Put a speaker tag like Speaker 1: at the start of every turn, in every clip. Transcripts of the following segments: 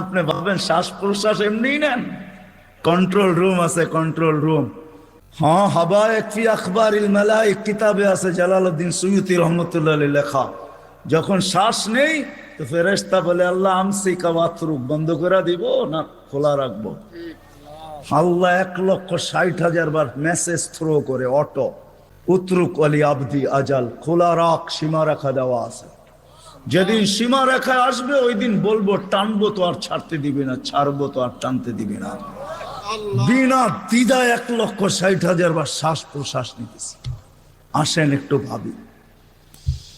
Speaker 1: আপনি ভাবেন শ্বাস প্রশ্বাস এমনিই নেন? কন্ট্রোল রুম আছে কন্ট্রোল রুম হ্যাঁ হাবা একটি আখবর ইল মেলাইক কিতাবে আছে জালালউদ্দিন সুয়ুতি রহমতুল্লাহ লেখা। যখন শ্বাস নেই তো ফেরেশতা বলে আল্লাহ আমসি কাবাতরুক বন্ধ করে দিব না খোলা রাখব? আল্লাহ এক লক্ষ ষাট হাজার বার মেসেজ থ্রো করে অটো উতরুক আলী আবদি আজাল খোলা রাখ সীমা রাখা দেওয়া আছে। যেদিন সীমা রেখায় আসবে ওই দিন বলব টানবো তো আর ছাড়তে দিবি না ছাড়বো তো আর টানতে দিবি না। বিনা দ্বিধা এক লক্ষ ষাট হাজার বার শ্বাস প্রশ্বাস নিতেছি। আসেন একটু ভাবি।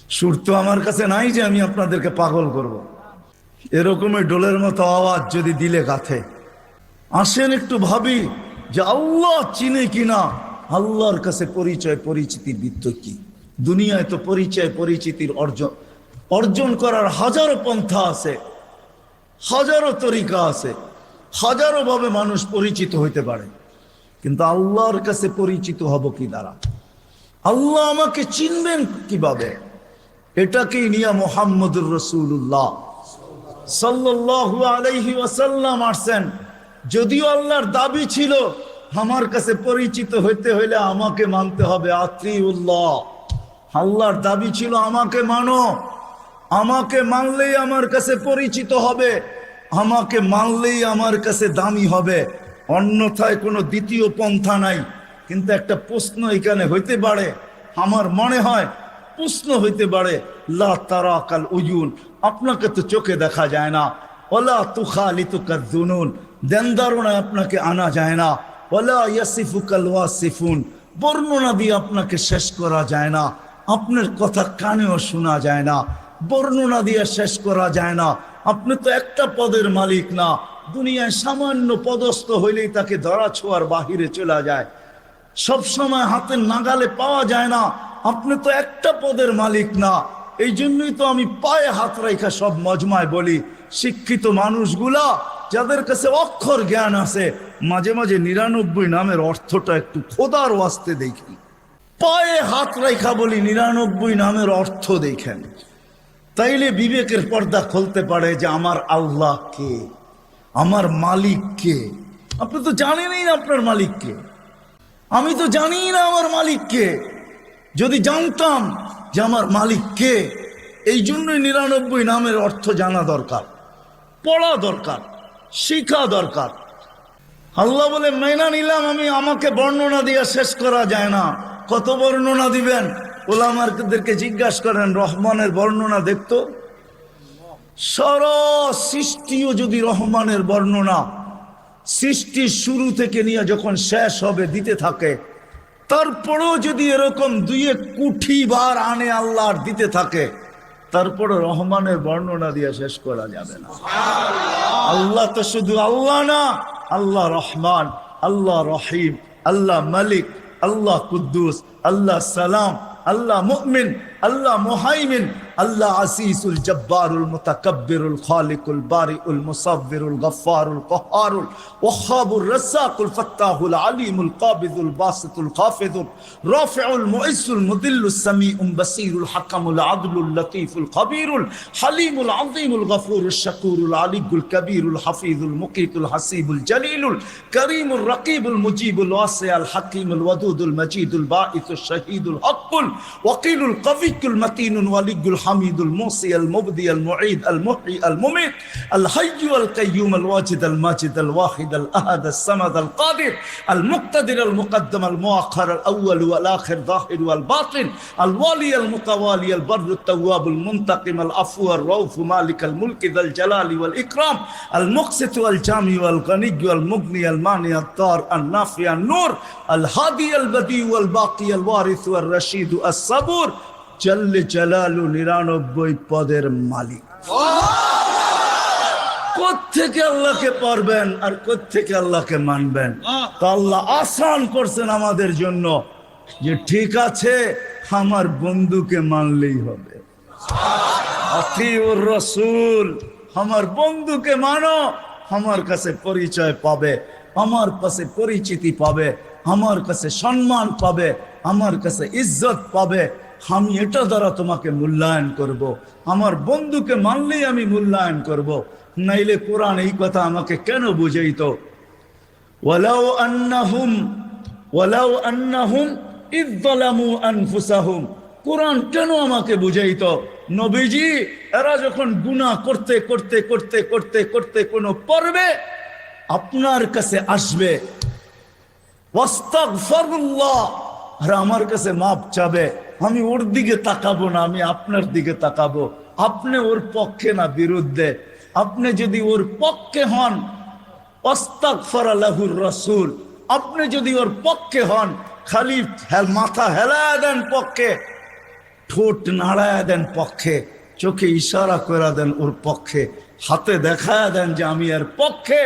Speaker 1: সুর তো আমার কাছে নাই যে আমি আপনাদেরকে পাগল করব। এরকমই ডোলের মতো আওয়াজ যদি দিলে গাথে। আসেন একটু ভাবি যে আল্লাহ চিনে কিনা আল্লাহর কাছে পরিচয় পরিচিতির বৃত্ত কি? দুনিয়ায় তো পরিচয় পরিচিতির অর্জন অর্জন করার হাজারো পন্থা আছে, হাজারো তরিকা আছে, হাজারো ভাবে মানুষ পরিচিত হইতে পারে। কিন্তু আল্লাহর কাছে পরিচিত হব কি দ্বারা? আল্লাহ আমাকে চিনবেন কীভাবে? এটাকেই নিয়ে মোহাম্মদুর রসুল্লাহ সাল্লাল্লাহু আলাইহি ওয়াসাল্লাম আসছেন, যদিও আল্লাহর দাবি ছিল, আমার কাছে পরিচিত হইতে হইলে আমাকে মানতে হবে আত্রিউল্লাহ আল্লাহর দাবি ছিল, আমাকে মানো। আমাকে মানলেই আমার কাছে পরিচিত হবে, আমাকে মানলেই আমার কাছে দামি হবে। অন্যথায় কোনো দ্বিতীয় পন্থা নাই। কিন্তু একটা প্রশ্ন এখানে হইতে পারে। আমার মনে হয় প্রশ্ন হইতে পারে, লা তারা কাল উজুন আপনাকে তো চোখে দেখা যায় না। ওলা তুখা লিতুকার জুনুন দেনদারণায় আপনাকে আনা যায় না। ওলা ইয়াসিফুকাল ওয়াসিফুন, বর্ণনা দিয়ে আপনাকে শেষ করা যায় না। আপনার কথা কানেও শোনা যায় না। বর্ণনা দিয়ে শেষ করা যায় না। আপনি তো একটা পদের মালিক না। দুনিয়ায় সামান্য পদস্থ হইলেই তাকে ধরা ছোঁয়ার বাহিরে চলে যায়। সব সময় হাতের নাগালে পাওয়া যায় না। আপনি তো একটা পদের মালিক না। এই জন্যই তো আমি পায়ে হাত রেখা সব মজমায় বলি, শিক্ষিত মানুষগুলা যাদের কাছে অক্ষর জ্ঞান আছে, মাঝে মাঝে নিরানব্বই নামের অর্থটা একটু খোদার ওয়াস্তে দেখি পায়ে হাত রেখা বলি, নিরানব্বই নামের অর্থ দেখেন। তাইলে বিবেকের পর্দা খুলতে পারে যে আমার আল্লাহ কে? আমার মালিক কে? আপনি তো জানেনই না আপনার মালিক কে। আমি তো জানি না আমার মালিক কে। যদি জানতাম যে আমার মালিক কে, এই জন্যই নিরানব্বই নামের অর্থ জানা দরকার, পড়া দরকার, শিখা দরকার। আল্লাহ বলে, মেনা নিলাম আমি, আমাকে বর্ণনা দিয়ে শেষ করা যায় না। কত বর্ণনা দিবেন? ওলামারদেরকে জিজ্ঞাসা করেন, রহমানের বর্ণনা দেখতো? সর সৃষ্টিও যদি রহমানের বর্ণনা সৃষ্টির শুরু থেকে নিয়ে যখন শেষ হবে, দিতে থাকে, তারপরেও যদি এরকম দুইয়ে কুঠি বার আনে আল্লাহ আর দিতে থাকে, তারপরে রহমানের বর্ণনা দিয়ে শেষ করা যাবে না। আল্লাহ তো শুধু আল্লাহ না, আল্লাহ রহমান, আল্লাহ রহিম, আল্লাহ মালিক, আল্লাহ কুদ্দুস, আল্লাহ সালাম আল্লাহ মুমিন। আল্লাহ মুহাইমিন আল্লাহ আসিসুল জব্বারুল মুতাকাব্বিরুল খালিকুল বারিউল মুসাব্বিরুল গফফারুল কহারুল ওয়াহাবুর রাসাকুল ফাত্তাহুল আলিমুল কাবিদুল বাসিতুল খাফিদুল রাফিউল মুইসুল মুদিল্লুস সামিউম বাসীরুল হাকামুল আদলুল লতীফুল খবীরুল হালিমুল আযীমুল গফুরুল শাকুরুল আলিকুল কবীরুল হাফিজুল মুকিতুল হাসিবুল জলিলুল করিমুল রকিবুল মুজিবুল ওয়াসিউল হাকিমুল ওয়াদুদুল মজিদুল বাঈসুল শহীদুল হকুল ওয়াকিলুল কবিকুল মতিনুল ওয়ালিগুল হামিদুল মুসি আল মুবদি আল মুঈদ আল মুহyi আল মুমিত আল হাইয়্যু আল কাইয়্যুম আল ওয়াজিদ আল মাজিদ আল ওয়াহিদ আল আহাদ আল সামাদ আল কাদির আল মুক্তাদির আল মুকদ্দম আল মুআখার আল আউয়াল ওয়াল আখির যাহির ওয়াল বাতিন আল ওয়ালি আল মুতাওয়ালি আল বর আল তাওয়াব আল জল্লে জালালু নিরানব্বই পদের মালিক। কোথেকে আল্লাহকে পারবেন আর কোথেকে আল্লাহকে মানবেন? তো আল্লাহ আসান করছেন আমাদের জন্য যে ঠিক আছে, আমার বন্ধুকে মানলেই হবে। রসুল, আমার বন্ধুকে মানো, আমার কাছে পরিচয় পাবে, আমার কাছে পরিচিতি পাবে, আমার কাছে সম্মান পাবে, আমার কাছে ইজ্জত পাবে আমি এটা দ্বারা তোমাকে মূল্যায়ন করব। আমার বন্ধুকে মানলেই আমি মূল্যায়ন করব। নাইলে কোরআন এই কথা আমাকে কেন বুঝাইতো? ওয়ালাউ আন্নাহুম ওয়ালাউ আন্নাহুম ইদ্দালামু আনফুসাহুম। কোরআন কেন আমাকে বুঝাইত? নবীজি, এরা যখন গুনাহ করতে করতে করতে করতে করতে কোনো পর্বে আপনার কাছে আসবে। আর আমার কাছে মাপ চাবে। আমি ওর দিকে তাকাবো না, আমি আপনার দিকে তাকাবো। আপনি ওর পক্ষে না, বিরুদ্ধে। আপনি যদি ওর পক্ষে হন অস্তাগফার আলাহুর রসুল। আপনি যদি ওর পক্ষে হন খালি মাথা হেলায় দেন পক্ষে, ঠোঁট নাড়ায় দেন পক্ষে, চোখে ইশারা করে দেন ওর পক্ষে, হাতে দেখায় দেন যে আমি এর পক্ষে।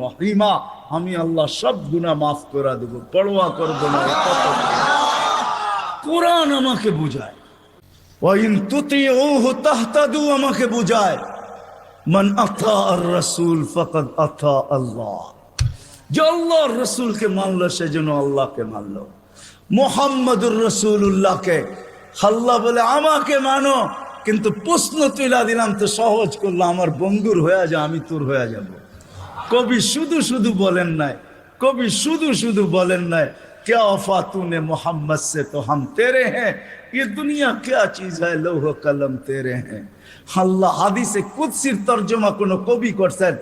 Speaker 1: রহিমা, আমি আল্লাহ সব গুনাহ মাফ করে দেব পড়োয়া করব না। কোরআন আমাকে বুঝায়। ওয়াইন তুতিউহু তাহতাদু আমাকে বুঝায়। মান আতা আর রাসূল ফাকাদ আল্লাহ। যে রসুলকে মানলো সেজন্য আল্লাহকে মানলো। মোহাম্মদুর রসুল্লাহকে আল্লাহ বলে, আমাকে মানো, কিন্তু প্রশ্ন তুলা দিলাম তো সহজ করল, আমার বন্ধুর হয়ে যা, আমি তোর হয়ে যাব। কবি শুধু শুধু বলেন নাই, কবি শুধু শুধু বলেন নাই क्या वफा तूने मोहम्मद से तो हम तेरे हैं ये दुनिया क्या चीज है लौह कलम तेरे हैं আল্লাহ হাদিসে কুৎসির তর্জমা কোন কবি করছেন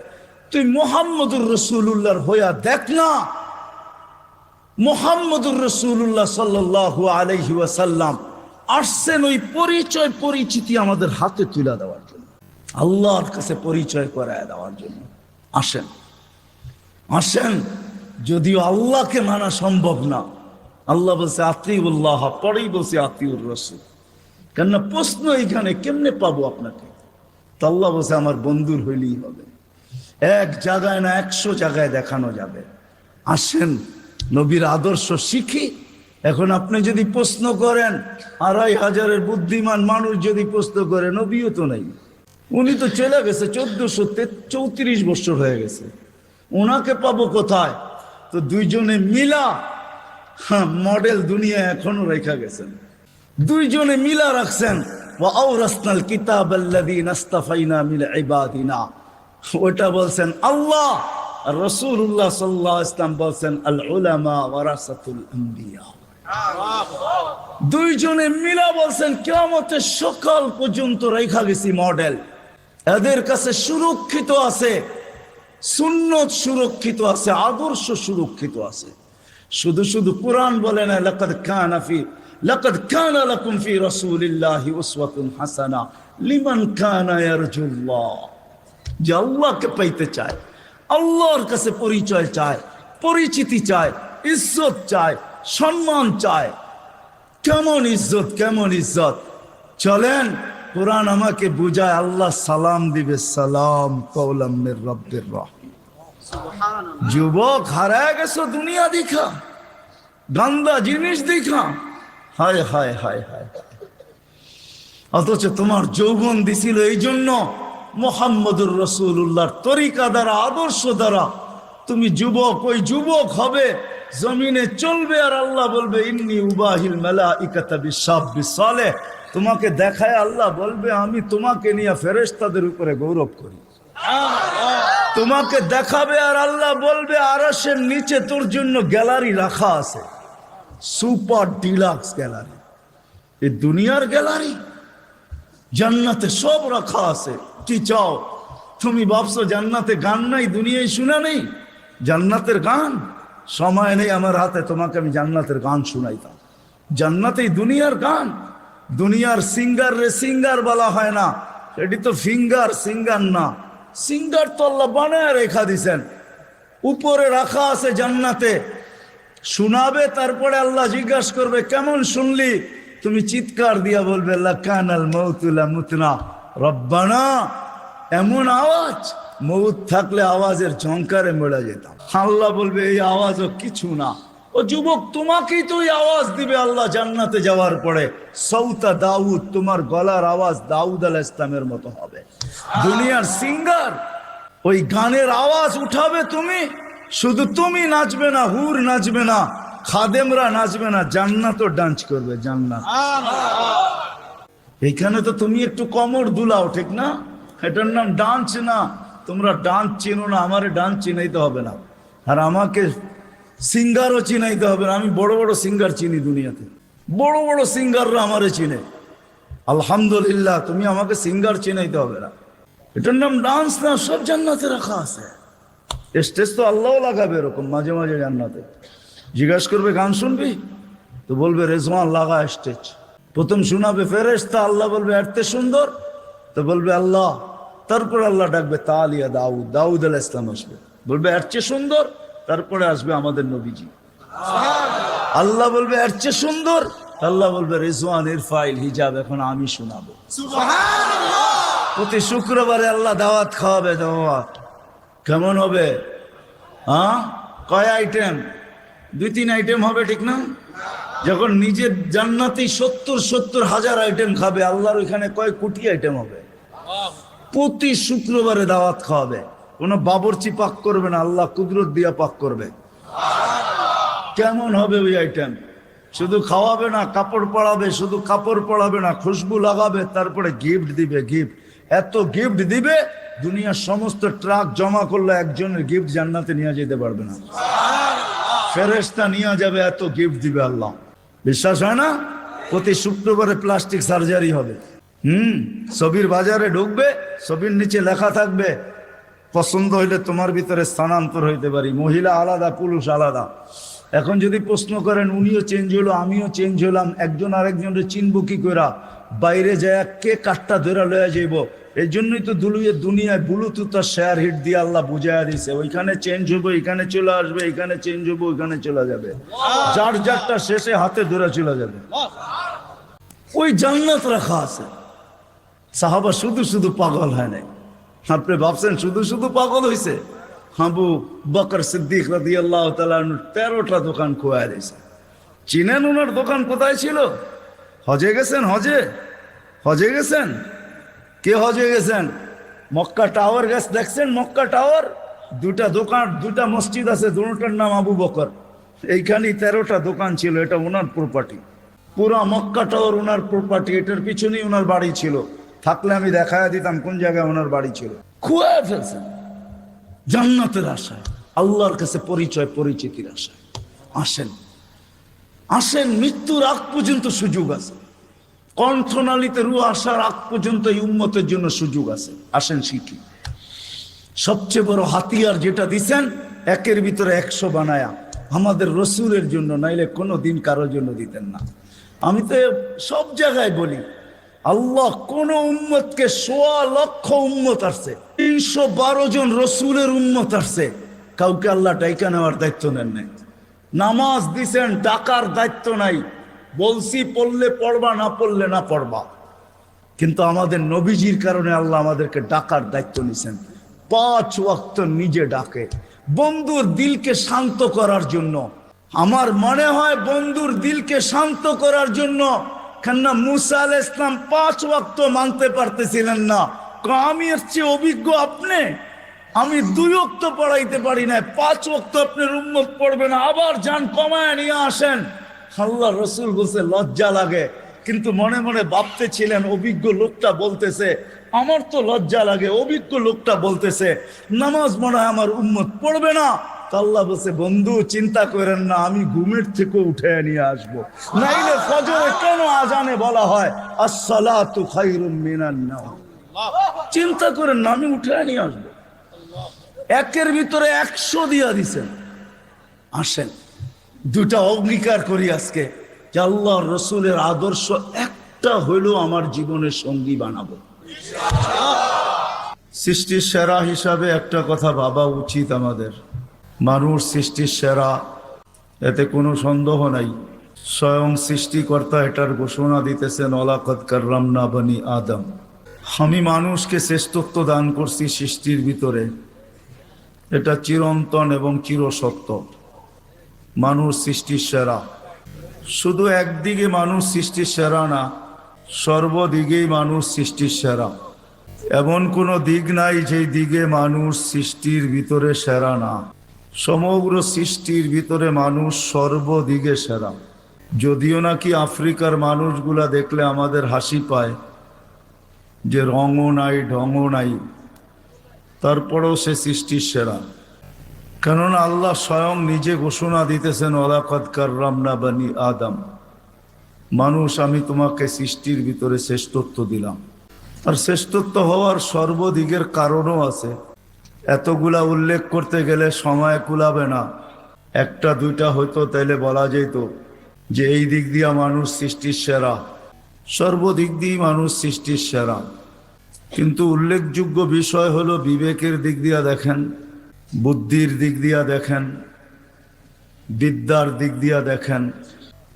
Speaker 1: তুই মোহাম্মদুর রসুল্লাহর হইয়া দেখ না মোহাম্মদুর রসুল্লাহ সাল্লাহ আলহি ওয়াসাল্লাম আসছেন ওই পরিচয় পরিচিতি আমাদের হাতে তুলে দেওয়ার জন্য আল্লাহর কাছে পরিচয় করায় দেওয়ার জন্য আসেন আসেন যদিও আল্লাহকে মানা সম্ভব না। আল্লাহ বলছে, আতিউল্লাহ, পরেই বলছে আতিউর রসুল। কেননা প্রশ্ন এইখানে, কেমনে পাবো আপনাকে? আল্লাহ বলছে, আমার বন্ধুর হইলেই হবে। এক জায়গায় না, একশো জায়গায় দেখানো যাবে। আসেন, নবীর আদর্শ শিখি। এখন আপনি যদি প্রশ্ন করেন, আড়াই হাজারের বুদ্ধিমান মানুষ যদি প্রশ্ন করে, নবীও তো নেই। উনি তো চলে গেছে চোদ্দশো চৌত্রিশ বছর হয়ে গেছে। ওনাকে পাবো কোথায়? তো দুইজনে মিলা হ্যাঁ মডেল দুনিয়া এখনও রেখা গেছেন। দুইজনে মিলা রাখছেন বলছেন আল্লাহ ইসলাম বলছেন, আল দুইজনে মিলা বলছেন সকাল পর্যন্ত রেখা গেছি মডেল। এদের কাছে সুরক্ষিত আছে সুন্নত সুরক্ষিত আছে, আদর্শ সুরক্ষিত আছে। শুধু শুধু কোরআন বলে না, লাকাদ কানা ফি, লাকাদ কানা লাকুম ফি রাসূলিল্লাহি উসওয়াতুন হাসানা, লিমান কানা ইয়ারজুল্লাহ। যে আল্লাহকে পাইতে চায়, আল্লাহর কাছে পরিচয় চায়, পরিচিতি চায়, ইজ্জত চায়, সম্মান চায়। কেমন ইজ্জত কেমন ইজ্জত? চলেন, কোরআন আমাকে বুঝায়, আল্লাহ সালাম দিবে, সালাম কৌলামের রব্বের রহিম যুবক হারায় গেছো দুনিয়া দেখা গান্দা জিনিস দেখা। হায় হায় হায় হায় অথচ তোমার যৌবন দিছিল এই জন্য মোহাম্মদুর রসুল্লাহর তরিকা দ্বারা আদর্শ দ্বারা। তুমি যুবক ওই যুবক হবে জমিনে চলবে আর আল্লাহ বলবে ইন্নি উবাহিল মেলা ইকাতা বিশ্বাব বিশালে তোমাকে দেখায় আল্লাহ বলবে আমি তোমাকে নিয়ে ফেরেশতাদের উপরে গৌরব করি। তোমাকে দেখাবে আর আল্লাহ বলবে আরসের নিচে তোর জন্য গ্যালারি রাখা আছে। Super deluxe gallery. এ দুনিয়ার গ্যালারি? জান্নাতে সব রাখা আছে। কি চাও? তুমি ভাবছ জান্নাতে গান নাই, দুনিয়ায় শুনা নেই? জান্নাতের গান? সময় নেই আমার হাতে, তোমাকে আমি জান্নাতের গান শুনাইতাম। জান্নাতেই দুনিয়ার গান? দুনিয়ার সিঙ্গার রে সিঙ্গার বলা হয় না। এটি তো ফিঙ্গার, সিঙ্গার না। সিঙ্গার তো আল্লাহ বানায় রেখা দিছেন। উপরে রাখা আছে জান্নাতে। শোনাবে, তারপরে আল্লাহ জিজ্ঞাসা করবে, কেমন শুনলি? তুমি চিৎকার দিয়া বলবে মৌতুলা মুতনা রব্বানা, এমন আওয়াজ। মৌত থাকলে আওয়াজের ঝঙ্কারে মেড়ে যেতাম। আল্লাহ বলবে, এই আওয়াজও কিছু না। ও যুবক, তোমাকেই তো আওয়াজ দিবে আল্লাহ জান্নাতে যাওয়ার পরে। সৌতা দাউদ, তোমার গলার আওয়াজ দাউদ আল ইসলামের মতো হবে। দুনিয়ার সিঙ্গার, ওই গানের আওয়াজ উঠাবে তুমি। শুধু তুমি নাচবে না, হুর নাচবে না, খাদেমরা নাচবে না, জান্নাতও ডান্স করবে, জান্নাত। এখানে তো তুমি একটু কমর দুলাও, ঠিক না? এটার নাম ডান্স না। তোমরা ডান্স চিনো না, আমারে ডান্স চিনাইতে হবে না। আর আমাকে সিঙ্গারও চিনাইতে হবে আমি বড় বড় সিঙ্গার চিনি দুনিয়াতে। বড় বড় সিঙ্গাররা আমারে চিনে। আলহামদুলিল্লাহ, তুমি আমাকে সিঙ্গার চিনাইতে হবে না। এটার নাম ডান্স না, সব জান্নাতে রাখা আছে। স্টেজ তো আল্লাহ লাগাবে এরকম, মাঝে মাঝে জান্নাতে। জিজ্ঞাসা করবে, গান শুনবি? তো বলবে, রেজওয়ান, লাগা স্টেজ। প্রথম শোনাবে ফেরেস্তা আল্লাহ বলবে এরতে সুন্দর? তো বলবে, আল্লাহ। তারপর আল্লাহ ডাকবে, তালিয়া দাউদ দাউদ আল ইসলাম আসবে। বলবে, এর চেয়ে সুন্দর? তারপরে আসবে আমাদের নবীজি। আল্লাহ বলবে এর চেয়ে সুন্দর। আল্লাহ বলবে রেজওয়ান ইরফাইল হিজাব এখন আমি শোনাবো। প্রতি শুক্রবারে আল্লাহ দাওয়াত খাওয়াবে দাওয়াত। কেমন হবে? হ্যাঁ? কয় আইটেম দুই তিন আইটেম হবে ঠিক না? যখন নিজের জান্নাতেই সত্তর সত্তর হাজার আইটেম খাবে আল্লাহর ওইখানে কয় কোটি আইটেম হবে? প্রতি শুক্রবারে দাওয়াত খাওয়াবে। কোনো বাবরচি পাক করবে না, আল্লাহ কুদরত দিয়া পাক করবে। কেমন হবে ওই আইটেম শুধু খাওয়াবে না, কাপড় পরাবে, শুধু কাপড় পরাবে না, খুশবু লাগাবে, তারপরে গিফট দিবে গিফট এত গিফট দিবে, দুনিয়ার সমস্ত ট্রাক জমা করলে একজনের গিফট জান্নাতে নিয়ে যেতে পারবে না। ফেরেস্তা নিয়ে যাবে, এত গিফট দিবে আল্লাহ। বিশ্বাস হয় না? প্রতি শুক্রবারে প্লাস্টিক সার্জারি হবে। হুম, ছবির বাজারে ঢুকবে, ছবির নিচে লেখা থাকবে পছন্দ হইলে তোমার ভিতরে স্থানান্তর হইতে পারি। মহিলা আলাদা, পুরুষ আলাদা। এখন যদি প্রশ্ন করেন, উনিও চেঞ্জ হলো, আমিও চেঞ্জ হলাম, একজন আরেকজনের চিনবো কি করা বাইরে যায় কে কাঠটা ধরে লয়ে যাইব? এই জন্যই তো দুলুয়ে দুনিয়ায় ব্লুটুথ আর শেয়ার হিট দিয়ে আল্লাহ বুঝাইয়া দিছে। ওইখানে চেঞ্জ হব, এখানে চলে আসবে, এখানে চেঞ্জ হব, ওইখানে চলে যাবে। যার যারটা শেষে হাতে ধরে চলে যাবে। ওই জান্নাত রাখা আছে। সাহাবা শুধু শুধু পাগল হয় নাই। আপনি ভাবছেন শুধু শুধু পাগল হয়েছে হাবু বকর সিদ্দিক রাদি আল্লাহ তেরোটা দোকান খোয়া দিয়েছে। চিনেন ওনার দোকান কোথায় ছিল? হজে গেছেন হজে? হজে গেছেন? কে হজে গেছেন? মক্কা টাওয়ার গেছ, দেখছেন মক্কা টাওয়ার? দুটা দোকান, দুটা মসজিদ আছে, দুটার নাম আবু বকর। এইখানেই তেরোটা দোকান ছিল, এটা ওনার প্রপার্টি পুরা মক্কা টাওয়ার ওনার প্রপার্টি এটার পিছনেই ওনার বাড়ি ছিল। থাকলে আমি দেখায় দিতাম কোন জায়গায় ওনার বাড়ি ছিল। খুয়া ফেলছেন। জান্নাতের আশায়, আল্লাহর কাছে পরিচয়, পরিচিতির আশায়। আসেন। আসেন, মৃত্যুর আগ পর্যন্ত সুযোগ আছে। কণ্ঠনালীতে রু আসার আগ পর্যন্ত এই উন্মতের জন্য সুযোগ আছে। আসেন শিখি। সবচেয়ে বড় হাতিয়ার যেটা দিছেন, একের ভিতরে একশো বানায়া। আমাদের রসুলের জন্য, নাইলে কোনো দিন কারোর জন্য দিতেন না। আমি তো সব জায়গায় বলি আল্লাহ কোন উম্মতকে সোয়া লক্ষ উম্মত আসছে, তিনশো বারো জন রসুলের উম্মত আসছে। কাউকে আল্লাহ ডাইকা নেওয়ার দায়িত্ব নেন নাই। নামাজ দিছেন, ডাকার দায়িত্ব নাই। বলছি, পড়লে পড়বা, না পড়লে না পড়বা। কিন্তু আমাদের নবীজির কারণে আল্লাহ আমাদেরকে ডাকার দায়িত্ব নিছেন। পাঁচ ওয়াক্ত নিজে ডাকে। বন্ধুর দিলকে শান্ত করার জন্য। আমার মনে হয় বন্ধুর দিলকে শান্ত করার জন্য কেননা মুসা আল ইসলাম পাঁচ ওয়াক্ত মানতে পারতেছিলেন না। আমি এর অভিজ্ঞ আপনি? আমি দুই অক্ত পড়াইতে পারি না পাঁচ অক্ত আপনি উন্মত পড়বে না। আবার যান কমায় নিয়ে আসেন। আল্লাহ রসুল বলছে, লজ্জা লাগে। কিন্তু মনে মনে ভাবতে ছিলেন অভিজ্ঞ লোকটা বলতেছে, আমার তো লজ্জা লাগে, অভিজ্ঞ লোকটা বলতেছে, নামাজ মনে হয় আমার উম্মত পড়বে না। আল্লাহ বলছে, বন্ধু, চিন্তা করেন না, আমি ঘুমের থেকে উঠে নিয়ে আসব। নাইলে ফজরে কেন আজানে বলা হয়, আসসালাতু খায়রুম মিনান নাওম চিন্তা করেন না, আমি উঠে নিয়ে আসব। একের ভিতরে একশো দিয়া দিছেন। আসেন, দুটা অঙ্গীকার করি আজকে। যে আল্লাহ রসুলের আদর্শ একটা হইলেও আমার জীবনের সঙ্গী বানাবো। সৃষ্টির সেরা হিসাবে একটা কথা ভাবা উচিত আমাদের। মানুষ সৃষ্টির সেরা। এতে কোনো সন্দেহ নাই। স্বয়ং সৃষ্টিকর্তা এটার ঘোষণা দিতেছেন অলাকত কার্লাম না বানি আদম। আমি মানুষকে শ্রেষ্ঠত্ব দান করছি সৃষ্টির ভিতরে। এটা চিরন্তন এবং চিরসত্য। মানুষ সৃষ্টির সেরা। শুধু একদিকে মানুষ সৃষ্টির সেরা না, সর্বদিকেই মানুষ সৃষ্টির সেরা। এমন কোনো দিক নাই যেই দিকে মানুষ সৃষ্টির ভিতরে সেরা না। সমগ্র সৃষ্টির ভিতরে মানুষ সর্বদিকে সেরা। যদিও নাকি আফ্রিকার মানুষগুলা দেখলে আমাদের হাসি পায় যে রঙও নাই, ঢঙও নাই, তারপরেও সে সৃষ্টির সেরা। কেননা আল্লাহ স্বয়ং নিজে ঘোষণা দিতেছেন ওলাকত কার্রামনা বানি আদম। মানুষ, আমি তোমাকে সৃষ্টির ভিতরে শ্রেষ্ঠত্ব দিলাম। আর শ্রেষ্ঠত্ব হওয়ার সর্বদিকের কারণও আছে। এতগুলা উল্লেখ করতে গেলে সময় কুলাবে না। একটা, দুইটা হয়তো তাইলে বলা যেত যে এই দিক দিয়া মানুষ সৃষ্টির সেরা। সর্বদিক দিয়ে মানুষ সৃষ্টির সেরা। কিন্তু উল্লেখযোগ্য বিষয় হলো বিবেকের দিক দিয়া দেখেন, বুদ্ধির দিক দিয়া দেখেন, বিদ্যার দিক দিয়া দেখেন,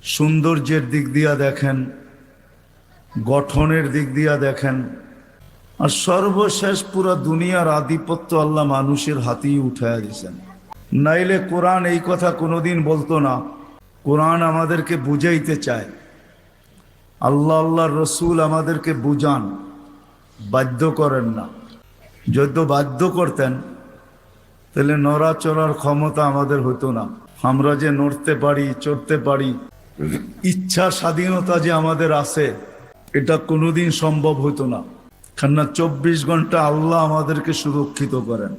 Speaker 1: সৌন্দর্যের দিক দিয়া দেখেন, গঠনের দিক দিয়া দেখেন আর সর্বশেষ পুরা দুনিয়ার আধিপত্য আল্লাহ মানুষের হাতেই উঠাইয়া দিয়েছেন। নাইলে কোরআন এই কথা কোনোদিন বলতো না, কোরআন আমাদেরকে বুঝাইতে চায়। আল্লাহ আল্লাহর রসুল আমাদেরকে বুঝান, বাধ্য করেন না। যদি বাধ্য করতেন, তাহলে নড়া নড়াচড়ার ক্ষমতা আমাদের হতো না। আমরা যে নড়তে পারি, চড়তে পারি, ইচ্ছা স্বাধীনতা যে আমাদের আছে, এটা কোনোদিন সম্ভব হতো না। কেননা চব্বিশ ঘণ্টা আল্লাহ আমাদেরকে সুরক্ষিত করেন।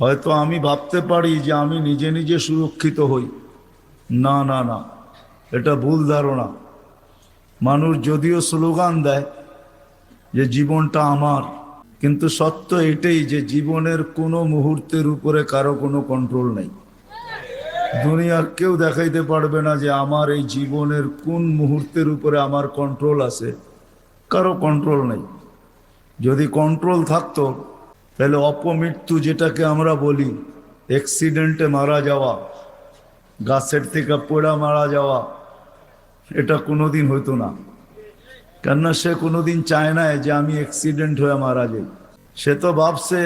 Speaker 1: হয়তো আমি ভাবতে পারি যে আমি নিজে নিজে সুরক্ষিত হই। না না না, এটা ভুল ধারণা। মানুষ যদিও স্লোগান দেয় যে জীবনটা আমার, কিন্তু সত্য এটাই যে জীবনের কোনো মুহূর্তের উপরে কারও কোনো কন্ট্রোল নেই। দুনিয়ার কেউ দেখাইতে পারবে না যে আমার এই জীবনের কোন মুহূর্তের উপরে আমার কন্ট্রোল আছে, কারও কন্ট্রোল নেই। যদি কন্ট্রোল থাকতো, তাহলে অপমৃত্যু যেটাকে আমরা বলি অ্যাক্সিডেন্টে মারা যাওয়া, গাছের থেকে পোড়া মারা যাওয়া, এটা কোনোদিন হইতো না। কেননা সে কোনোদিন চায় না যে আমি অ্যাক্সিডেন্ট হয়ে মারা যাই। সে তো ভাবছে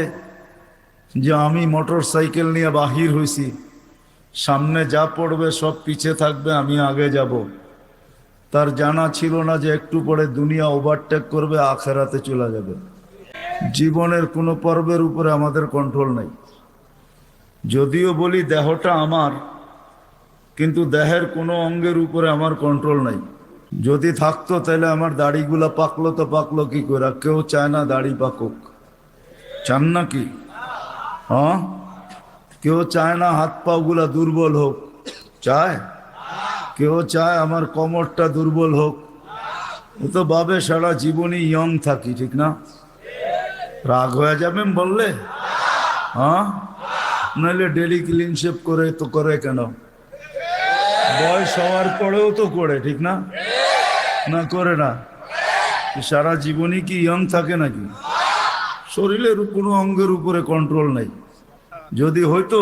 Speaker 1: যে আমি মোটর সাইকেল নিয়ে বাহির হয়েছি সামনে যা পড়বে সব পিছে থাকবে, আমি আগে যাব। তার জানা ছিল না যে একটু পরে দুনিয়া ওভারটেক করবে, আখেরাতে চলে যাবে। জীবনের কোনো পর্বের উপরে আমাদের কন্ট্রোল নেই। যদিও বলি দেহটা আমার, কিন্তু দেহের কোনো অঙ্গের উপরে আমার কন্ট্রোল নাই। যদি থাকতো তাহলে আমার দাড়িগুলা পাকলো তো পাকলো কি করে? কেউ চায় না দাড়ি পাকুক। চান না কি? হ্যাঁ? কেউ চায় না হাত পাগুলা দুর্বল হোক। চায়? কেউ চায় আমার কোমরটা দুর্বল হোক। ও তো ভাবে সারা জীবনই ইয়ং থাকি, ঠিক না? রাগ হয়ে যাবেন বললে? হ্যাঁ? নাহলে ডেলি ক্লিন শেপ করে তো করে কেন? বয়স হওয়ার পরেও তো করে, ঠিক না? না, করে না। সারা জীবনই কি ইয়ং থাকে নাকি? শরীরের কোনো অঙ্গের উপরে কন্ট্রোল নেই। যদি হয়তো,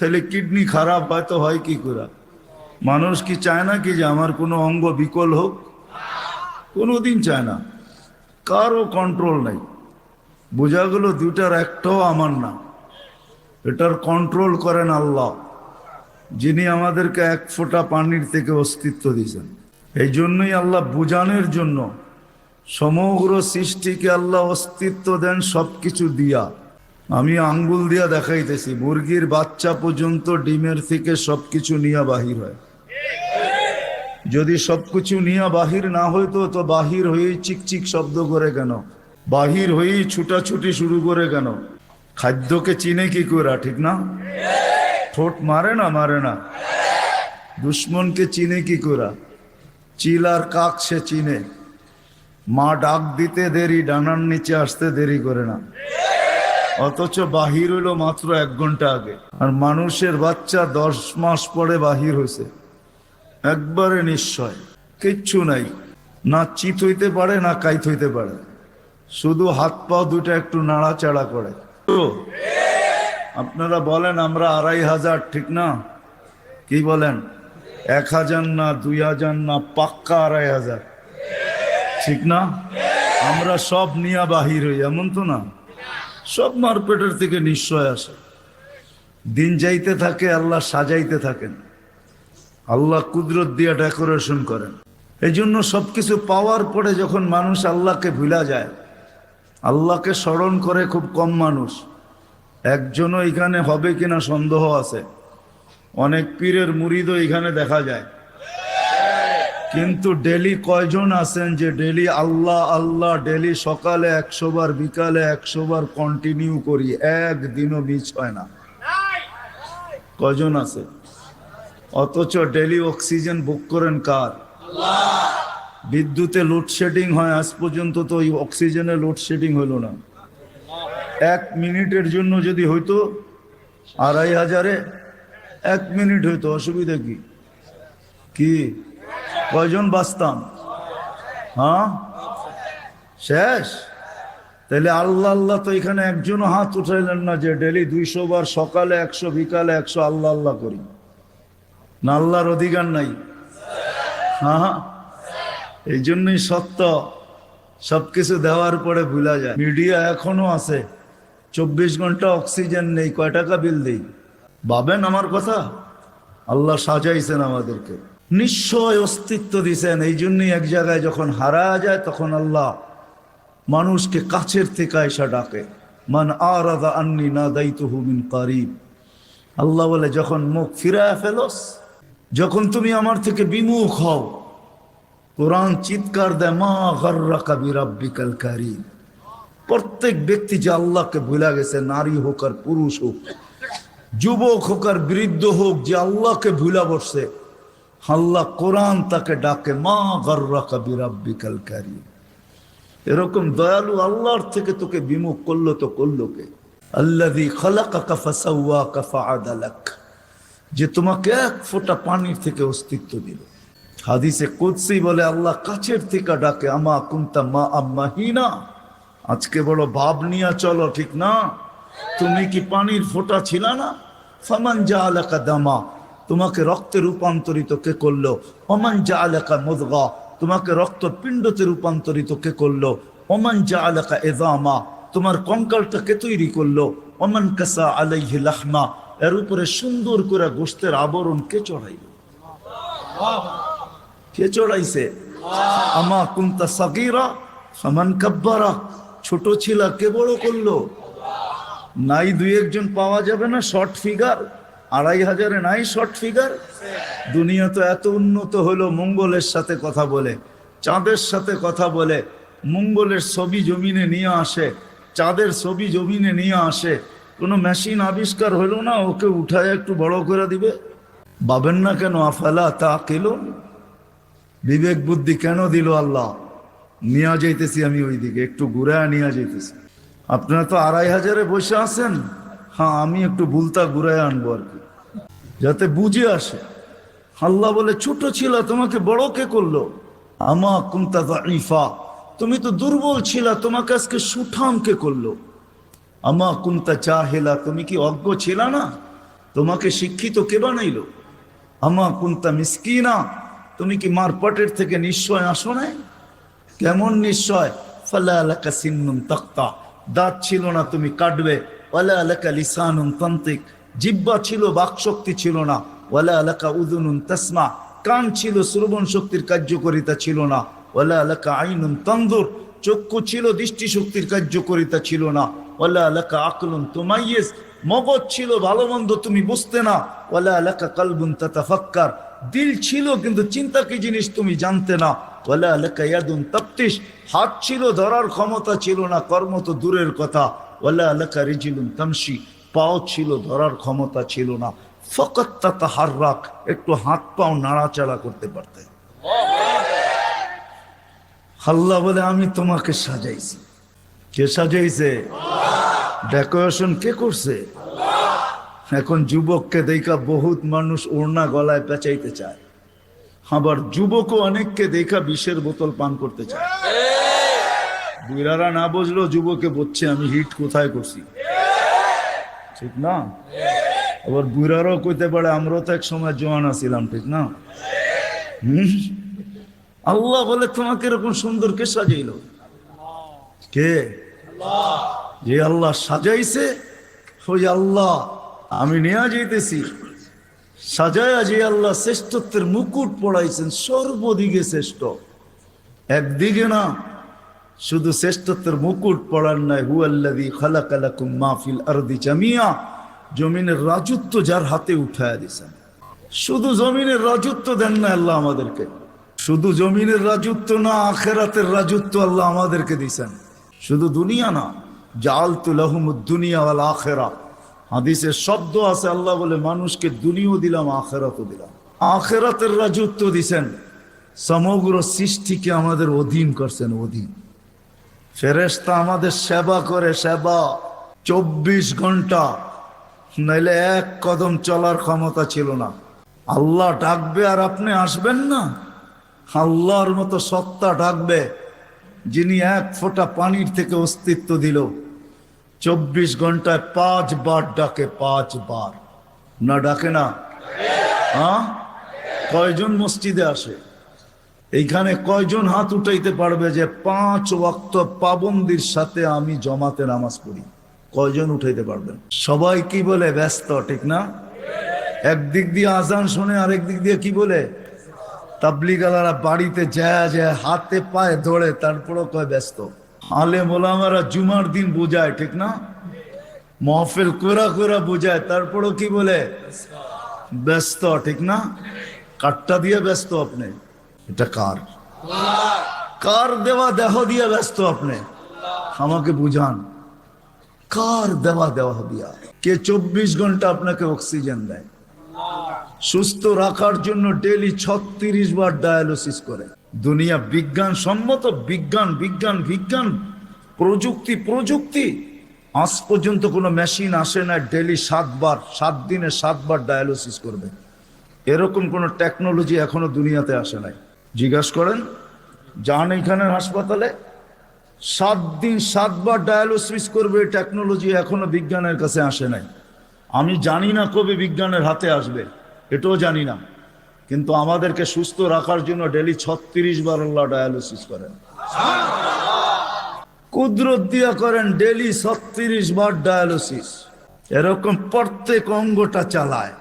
Speaker 1: তাহলে কিডনি খারাপ হয়তো হয় কি করে? মানুষ কি চায় না কি যে আমার কোনো অঙ্গ বিকল হোক? কোনোদিন চায় না। কারও কন্ট্রোল নাই। বোঝা গেল দুটার একটাও আমার না। এটার কন্ট্রোল করেন আল্লাহ, যিনি আমাদেরকে এক ফোঁটা পানির থেকে অস্তিত্ব দিয়েছেন। এই জন্যই আল্লাহ বুঝানোর জন্য সমগ্র সৃষ্টিকে আল্লাহ অস্তিত্ব দেন সব কিছু দিয়া। আমি আঙ্গুল দিয়া দেখাইতেছি, মুরগির বাচ্চা পর্যন্ত ডিমের থেকে সব কিছু নিয়া বাহির হয়। যদি সবকিছু নিয়া বাহির না হইতো, তো বাহির হয়েই চিকচিক শব্দ করে কেন? বাহির হয়েই ছুটাছুটি শুরু করে কেন? খাদ্যকে চিনে কি করা ঠিক না? ঠোঁট মারে না মারে না। দুশ্মনকে চিনে কি করা চিল আর কাক সে চিনে। মা ডাক দিতে দেরি, ডানার নিচে আসতে দেরি করে না। অথচ বাহির হইল মাত্র এক ঘণ্টা আগে। আর মানুষের বাচ্চা দশ মাস পরে বাহির হয়েছে একবারে নিশ্চয়। কিচ্ছু নাই। না চিত হইতে পারে, না কাইত হইতে পারে। শুধু হাত পা দুটো একটু নাড়াচাড়া করে। তো, আপনারা বলেন আমরা আড়াই হাজার, ঠিক না? কি বলেন? এক হাজার না দুই হাজার না পাক্কা আড়াই হাজার। ঠিক না? আমরা সব নিয়া বাহির হই, এমন তো না? সব মারপেটের থেকে নিশ্চয় আসে। দিন যাইতে থাকে, আল্লাহ সাজাইতে থাকেন। আল্লাহ কুদরত দিয়া ডেকোরেশন করেন। এই জন্য সব কিছু পাওয়ার পরে যখন মানুষ আল্লাহকে ভুলা যায়, আল্লাহকে স্মরণ করে খুব কম মানুষ। একজনও এখানে হবে কিনা সন্দেহ আছে। অনেক পীরের মুরিদও এখানে দেখা যায়। কিন্তু ডেলি কয়জন আছেন যে ডেলি আল্লাহ আল্লাহ ডেলি সকালে একশো বার, বিকালে একশো বার কন্টিনিউ করি, একদিনও মিস হয় না। কয়জন আছে? অথচ ডেলি অক্সিজেন বুক করেন কার? বিদ্যুতে লোডশেডিং হয়, আজ পর্যন্ত তো ওই অক্সিজেনে লোডশেডিং হলো না। এক মিনিটের জন্য যদি হইতো, আড়াই হাজারে এক মিনিট হইতো, অসুবিধা কি? কি? কয়জন বাঁচতাম? হ্যাঁ? শেষ? তাহলে আল্লাহ আল্লাহ তো এখানে একজনও হাত উঠাইলেন না যে ডেলি দুইশো বার সকালে একশো, বিকালে একশো, আল্লাহ আল্লাহ করি। না আল্লাহর অধিকার নাই। হ্যাঁ হ্যাঁ। এই জন্যই সত্য। সবকিছু দেওয়ার পরে ভুলা যায়। মিডিয়া এখনও আছে। চব্বিশ ঘণ্টা অক্সিজেন নেই, কয় টাকা বিল দেই? ভাবেন আমার কথা? আল্লাহ সাজাইছেন আমাদেরকে। নিশ্চয় অস্তিত্ব দিছেন। এই জন্যই এক জায়গায় যখন হারা যায়, তখন আল্লাহ মানুষকে কাছের থেকে আয়সা ডাকে। মান আরাদা আন্নি না দায়িত্ব হুমিন কারিব। আল্লাহ বলে, যখন মুখ ফিরায় ফেলস, যখন তুমি আমার থেকে বিমুখ হও, কোরআন চিৎকার দেয়, মা গর্রা কাবি রাব্বিকাল কারিম প্রত্যেক ব্যক্তি যে আল্লাহকে ভুলে গেছে, নারী হোক আর পুরুষ হোক, যুবক হোক আর বৃদ্ধ হোক, যে আল্লাহকে ভুলা বসছে আল্লাহ কোরআন তাকে ডাকে, মা গর্রা কাবি রাব্বিকাল কারিম। এরকম দয়ালু আল্লাহর থেকে তোকে বিমুখ করল তো করল কে? আল্লাদি খালাকাকা ফাসাওয়াকা ফাআদালাক, যে তোমাকে এক ফোঁটা পানির থেকে অস্তিত্ব দিল। হাদিসে কুদসি বলে, আল্লাহ কাছের থেকে ডাকে, আমা কুন্তা মা আম্মা হিনা? আজকে বড় ভাব নিয়ে চলো, ঠিক না? তুমি কি পানির ফোঁটা ছিল না? ফামান যা আলাকা দামা। তোমাকে রক্তে রূপান্তরিত কে করল? অমান যা আলাকা মুদগা, তোমাকে রক্ত পিণ্ডতে রূপান্তরিত কে করল? অমান যা আলাকা এজামা, তোমার কঙ্কালটা কে তৈরি করল? অমান কাসা আলাইহি লাহমা, এর উপরে সুন্দর করে গোস্তের আবরণ কে চড়াইল? কে চড়াইছে? আমা কুন্তা সাকিরা সমান কাব্বারা, ছোট ছিল কে বড় করল? নাই দুই একজন পাওয়া যাবে না, শর্ট ফিগার। আড়াই হাজারে নাই শর্ট ফিগার? দুনিয়া তো এত উন্নত হলো, মঙ্গলের সাথে কথা বলে, চাঁদের সাথে কথা বলে, মঙ্গলের ছবি জমিনে নিয়ে আসে, চাঁদের ছবি জমিনে নিয়ে আসে, কোনো মেশিন আবিষ্কার হলো না, ওকে উঠায় একটু বড় করে দিবে? ভাবেন না কেন, আফালা তা কেলো বিবেক বুদ্ধি কেন দিল আল্লাহ? নিয়ে যাইতেছি আমি ওইদিকে, একটু ঘুরায় নিয়ে যাইতেছি। আপনারা তো আড়াই হাজারে বসে আছেন। হ্যাঁ আমি একটু ভুলতা ঘুরায় আনব আর কি। যাতে বুঝে আসে। আল্লাহ বলে, ছোট ছিল, তোমাকে বড় কে করল? আমা কুন্তা ইফা তুমি তো দুর্বল ছিল, তোমাকে আজকে সুঠাম কে করল? আমা কুন্তা চাহেলা তুমি কি অজ্ঞ ছিল না? তোমাকে শিক্ষিত কে বানাইলো? আমা কুন্তা মিসকিনা, তুমি কি মারপটের থেকে নিশ্চয় আসো নাই? কেমন নিশ্চয়? ফালা তক্তা, দাঁত ছিল না, তুমি কাটবে। ওয়ালা আলাকা লিসানুন তান্ত্রিক জিব্বা ছিল, বাকশক্তি ছিল না। ওয়ালা আলাকা উদুনুন তাসমা। কান ছিল, শ্রবণ শক্তির কার্যকরিতা ছিল না। ওয়ালা আলাকা আইনুন তন্দুর চক্ষু ছিল দৃষ্টি শক্তির কার্যকরিতা ছিল না। ওয়ালা আলাকা আকলুন তোমাইয়েস মগজ ছিল ভালো মন্দ তুমি বুঝতে না। ওয়ালা আলাকা কালবুন তাতাফাক্কার। দিল ছিল, কিন্তু চিন্তা কি জিনিস তুমি জানতে না। ওয়ালা আলাকা ইয়াদুন তাপ্তিস হাত ছিল, ধরার ক্ষমতা ছিল না। কর্ম তো দূরের কথা। ওয়ালা আলাকা রিজিলুন তামসি পাও ছিল, ধরার ক্ষমতা ছিল না। ফকত তাহার রাখ একটু হাত পাও নাড়াচাড়া করতে পারতে। আল্লাহ বলে, আমি তোমাকে সাজাইছি। কে সাজাইছে? ডেকোরেশন কে করছে? এখন যুবককে দেখা বহুত মানুষ ওড়না গলায় পেঁচাইতে চায়। আবার যুবকও অনেককে দেখা বিষের বোতল পান করতে চায়। বুড়ারা না বুঝলো যুবকে বলছে, আমি হিট কোথায় করছি? ঠিক না? আবার বুড়ারাও কইতে পারে, আমরাও তো এক সময় জোয়ান আছিলাম ঠিক না? হুম? আল্লাহ বলে, তোমাকে এরকম সুন্দর কে সাজাইল? কে? যে আল্লাহ সাজাইছে, ওই আল্লাহ আমি নেওয়া যাইতেছি। সাজায়া যে আল্লাহ শ্রেষ্ঠত্বের মুকুট পড়াইছেন সর্বদিকে শ্রেষ্ঠ। একদিকে না শুধু শ্রেষ্ঠত্বের মুকুট পড়ার নাই হুয়াল্লাদি খালাকালাকুম মাহফিল আরদি জামিয়া, জমিনের রাজত্ব যার হাতে উঠায় দিছেন শুধু জমিনের রাজত্ব দেন না আল্লাহ আমাদেরকে। শুধু জমিনের রাজত্ব না, আখেরাতের রাজত্ব আল্লাহ আমাদেরকে দিছেন শুধু দুনিয়া না জাল তুলাহুম দুনিয়া ওয়াল আখেরা। হাদিসের শব্দ আছে, আল্লাহ বলে, মানুষকে দুনিয়াও দিলাম, আখেরাতও দিলাম। আখেরাতের রাজত্ব দিছেন সমগ্র সৃষ্টিকে আমাদের অধীন করছেন, অধীন। ফেরেশতা আমাদের সেবা করে, সেবা। চব্বিশ ঘণ্টা। নাইলে এক কদম চলার ক্ষমতা ছিল না। আল্লাহ ডাকবে আর আপনি আসবেন না? আল্লাহর মতো সত্তা ডাকবে, যিনি এক ফোঁটা পানির থেকে অস্তিত্ব দিল। চব্বিশ ঘন্টায় পাঁচ বার ডাকে পাঁচ বার না ডাকে না? হ্যাঁ? কয়জন মসজিদে আসে? এইখানে কয়জন হাত উঠাইতে পারবে যে পাঁচ ওয়াক্ত পাবন্দির সাথে আমি জমাতে নামাজ পড়ি? কয়জন উঠাইতে পারবেন? সবাই কি বলে ব্যস্ত, ঠিক না? একদিক দিয়ে আজান শুনে, আরেক দিক দিয়ে কি বলে? তাবলিগালারা বাড়িতে যায় যায় হাতে পায়ে ধরে, তারপরও কয় ব্যস্ত। আলে মোলামারা জুমার দিন বোঝায়, ঠিক না? মহফিল কোরা কোরা বোঝায়, তারপরও কি বলে? ব্যস্ত, ঠিক না? কাটটা দিয়ে ব্যস্ত আপনি। এটা কার? কার দেওয়া দেহ দিয়ে ব্যস্ত আপনি? আমাকে বুঝান। কার দেওয়া দেওয়া দিয়া? কে চব্বিশ ঘণ্টা আপনাকে অক্সিজেন দেয়? সুস্থ রাখার জন্য ডেলি ছত্রিশ বার ডায়ালিসিস করে। দুনিয়া বিজ্ঞান সম্মত, বিজ্ঞান বিজ্ঞান বিজ্ঞান, প্রযুক্তি প্রযুক্তি। আজ পর্যন্ত কোনো মেশিন আসে না ডেলি সাতবার সাত দিনে সাতবার ডায়ালিসিস করবে। এরকম কোনো টেকনোলজি এখনও দুনিয়াতে আসে নাই। জিজ্ঞাসা করেন যান এইখানের হাসপাতালে সাত দিন সাতবার ডায়ালিসিস করবে টেকনোলজি এখনও বিজ্ঞানের কাছে আসে নাই। আমি জানি না কবে বিজ্ঞানের হাতে আসবে, এটাও জানি না। কিন্তু আমাদেরকে সুস্থ রাখার জন্য ডেলি ছত্রিশ বার আল্লাহ ডায়ালিসিস করেন। কুদরত দিয়া করেন ডেলি ছত্রিশ বার ডায়ালিসিস। এরকম প্রত্যেক অঙ্গটা চালায়।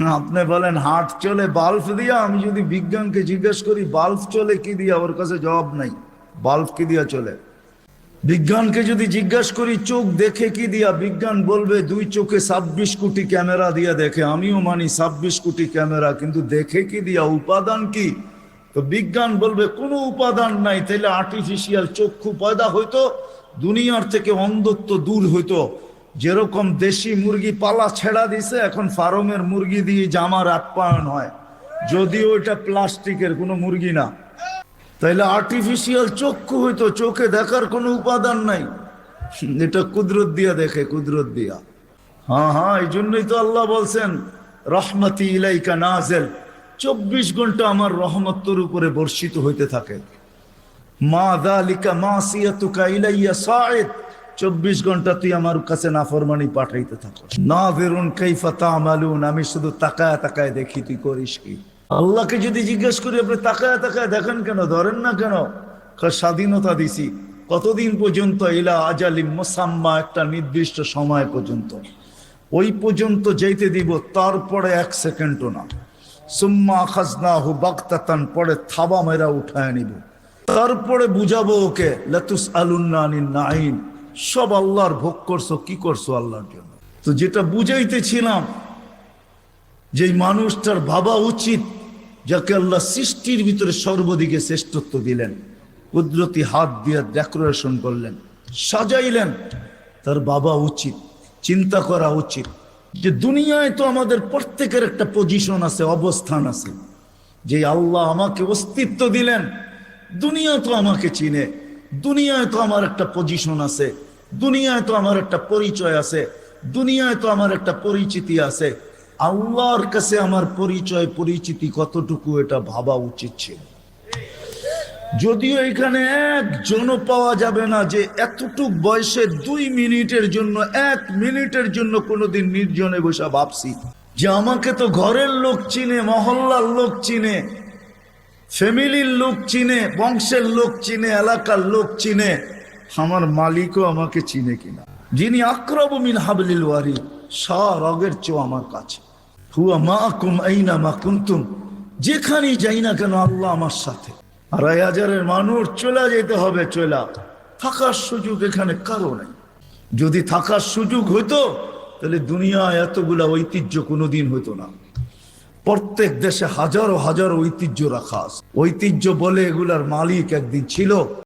Speaker 1: আপনি বলেন হাট চলে বাল্ব দিয়া আমি যদি বিজ্ঞানকে জিজ্ঞেস করি, বাল্ব চলে কি দিয়া? ওর কাছে জবাব নাই। বাল্ব কি দিয়া চলে? বিজ্ঞানকে যদি জিজ্ঞেস করি, চোখ দেখে কি দিয়া? বিজ্ঞান বলবে, দুই চোখে ছাব্বিশ কোটি ক্যামেরা দিয়া দেখে। আমিও মানি ছাব্বিশ কোটি ক্যামেরা, কিন্তু দেখে কি দিয়া? উপাদান কি? তো বিজ্ঞান বলবে, কোনো উপাদান নাই। তাহলে আর্টিফিশিয়াল চক্ষু পয়দা হইতো, দুনিয়ার থেকে অন্ধত্ব দূর হইতো। যেরকম দেশি মুরগি পালা ছেড়া দিছে, এখন ফার্মের মুরগি দিয়ে জামার আপ্যায়ন হয়। যদিও এটা প্লাস্টিকের কোনো মুরগি না। তাইলে আর্টিফিশিয়াল চক্ষু হইতো, চোখে দেখার কোনো উপাদান নাই। এটা কুদরত দিয়া দেখে, কুদরত দিয়া। হ্যাঁ হ্যাঁ এই জন্যই তো আল্লাহ বলছেন, রহমতি ইলাইকা নাজেল চব্বিশ ঘণ্টা আমার রহমত্তর উপরে বর্ষিত হইতে থাকে। মা দালিকা মা সিয়াতুকা ইলাইয়া সাইদ চব্বিশ ঘণ্টা তুই আমার কাছে নাফরমানি পাঠাইতে থাকো। না বেরুন কাইফা তামালুন, আমি শুধু তাকায় তাকায় দেখি তুই করিস কি? আল্লাহকে যদি জিজ্ঞেস করি, আপনি তাকায় তাকায় দেখেন কেন? ধরেন না কেন? স্বাধীনতা দিছি। কতদিন পর্যন্ত? ইলা আজালিম মোসাম্মা, একটা নির্দিষ্ট সময় পর্যন্ত। ওই পর্যন্ত যেতে দিব, তারপরে এক সেকেন্ডও না। সুম্মা খাজনা হু বাক্তাতান পরে থাবা মেরা উঠায় নিব। তারপরে বুঝাবো ওকে লাতুস আলুন্নানিন নাইন সব আল্লাহর ভোগ করছ, কি করছ আল্লাহর জন্য? তো যেটা বুঝাইতেছিলাম, যে মানুষটার ভাবা উচিত, যাকে আল্লাহ সৃষ্টির ভিতরে সর্বদিকে শ্রেষ্ঠত্ব দিলেন, কুদরতি হাত দিয়ে ডেকোরেশন করলেন, সাজাইলেন, তার বাবা উচিত, চিন্তা করা উচিত। যে দুনিয়ায় তো আমাদের প্রত্যেকের একটা পজিশন আছে, অবস্থান আছে। যে আল্লাহ আমাকে অস্তিত্ব দিলেন, দুনিয়া তো আমাকে চিনে। দুনিয়ায় তো আমার একটা পজিশন আছে, দুনিয়ায় তো আমার একটা পরিচয় আছে, দুনিয়ায় তো আমার একটা পরিচিতি আছে। আল্লাহর কাছে আমার পরিচয়, পরিচিতি কতটুকু এটা ভাবা উচিত ছিল? যদিও এখানে একজনও পাওয়া যাবে না যে এতটুক বয়সে দুই মিনিটের জন্য, এক মিনিটের জন্য কোনোদিন নির্জনে বসে ভাবছি যে আমাকে তো ঘরের লোক চিনে, মহল্লার লোক চিনে ফ্যামিলির লোক চিনে, বংশের লোক চিনে, এলাকার লোক চিনে, আমার মালিকও আমাকে চিনে কিনা। যিনি আক্রব মিন হাবলিল ওয়ারি রগের চো আমার কাছে। হুয়া মা কুম আইনা মা কুন্তুম, যেখানেই যাই না কেন আল্লাহ আমার সাথে। আড়াই হাজারের মানুষ চলে যেতে হবে, চলা থাকার সুযোগ এখানে কারও নাই। যদি থাকার সুযোগ হইতো, তাহলে দুনিয়া এতগুলা ঐতিহ্য কোনোদিন হইতো না। প্রত্যেক দেশে হাজারো হাজারো ঐতিহ্য রাখা আছে। ঐতিহ্য বলে এগুলার মালিক একদিন ছিল।